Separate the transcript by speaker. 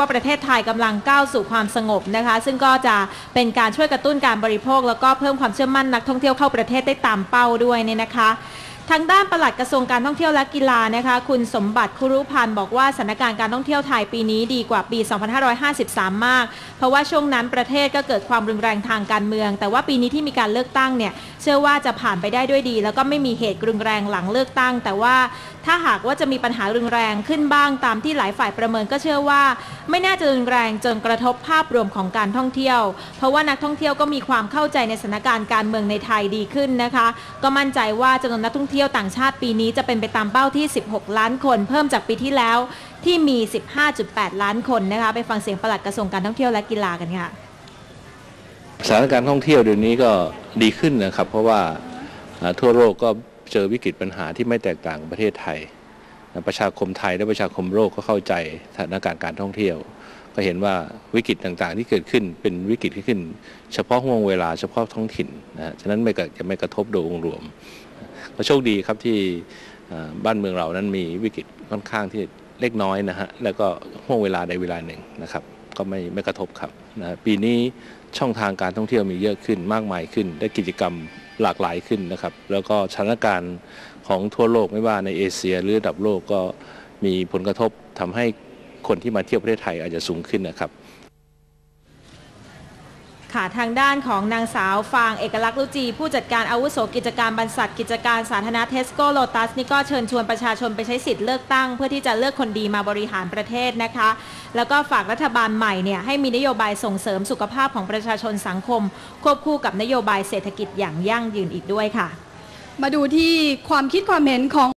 Speaker 1: ว่าประเทศไทยกำลังก้าวสู่ความสงบนะคะ ซึ่งก็จะเป็นการช่วยกระตุ้นการบริโภค แล้วก็เพิ่มความเชื่อมั่นนักท่องเที่ยวเข้าประเทศได้ตามเป้าด้วยเนี่ยนะคะทางด้านปลัดกระทรวงการท่องเที่ยวและกีฬานะคะ คุณสมบัติคุรุพันธ์บอกว่าสถานการณ์การท่องเที่ยวไทยปีนี้ดีกว่าปี 2553 มาก เพราะว่าช่วงนั้นประเทศก็เกิดความรุนแรงทางการเมือง แต่ว่าปีนี้ที่มีการเลือกตั้งเนี่ยเชื่อว่าจะผ่านไปได้ด้วยดี แล้วก็ไม่มีเหตุรุนแรงหลังเลือกตั้ง แต่ว่าถ้าหากว่าจะมีปัญหารุนแรงขึ้นบ้างตามที่หลายฝ่ายประเมินก็เชื่อว่า ไม่น่าจะรุนแรงจนกระทบภาพรวมของการท่องเที่ยว เพราะว่านักท่องเที่ยวก็มีความเข้าใจในสถานการณ์การเมืองในไทยดีขึ้นนะคะ ก็มั่นใจว่าจำนวนนักท่องเที่ยวต่างชาติปีนี้จะเป็นไปตามเป้าที่ 16 ล้านคน เพิ่มจากปีที่แล้วที่มี 15.8 ล้านคนนะคะไปฟังเสียงปลัดกระทรวงการท่องเที่ยวและกีฬากันค่ะ
Speaker 2: สถานการณ์ท่องเที่ยวเดี๋ยวนี้ก็ดีขึ้นนะครับ เพราะว่าทั่วโลกก็เจอวิกฤตปัญหาที่ไม่แตกต่างประเทศไทย ประชาคมไทยและประชาคมโลกก็เข้าใจสถานการณ์การท่องเที่ยว ก็เห็นว่าวิกฤตต่างๆ ที่เกิดขึ้นเป็นวิกฤตที่ขึ้น เฉพาะห่วงเวลาเฉพาะท้องถิ่นนะฮะฉะนั้นไม่กระจะไม่กระทบโดยองรวม ก็โชคดีครับที่บ้านเมืองเรานั้นมีวิกฤตค่อนข้างที่เล็กน้อยนะฮะแล้วก็ห่วงเวลาใดเวลาหนึ่งนะครับ ก็ไม่ไม่กระทบครับนะปีนี้ช่องทางการท่องเที่ยวมีเยอะขึ้นมากมายขึ้นและกิจกรรมหลากหลายขึ้นนะครับ แล้วก็สถานการณ์ของทั่วโลกไม่ว่าในเอเชียหรือระดับโลกก็มีผลกระทบทำให้คนที่มาเที่ยวประเทศไทยอาจจะสูงขึ้นนะครับ
Speaker 1: ค่ะทางด้านของนางสาวฟางเอกลักษณ์ลุจี ผู้จัดการอาวุโสกิจการบรรษัทกิจการสาธารณะเทสโก้โลตัสนี่ก็เชิญชวนประชาชนไปใช้สิทธิ์เลือกตั้ง เพื่อที่จะเลือกคนดีมาบริหารประเทศนะคะ แล้วก็ฝากรัฐบาลใหม่เนี่ยให้มีนโยบายส่งเสริมสุขภาพของประชาชนสังคม ควบคู่กับนโยบายเศรษฐกิจอย่างยั่งยืนอีกด้วยค่ะ
Speaker 3: มาดูที่ความคิดความเห็นของ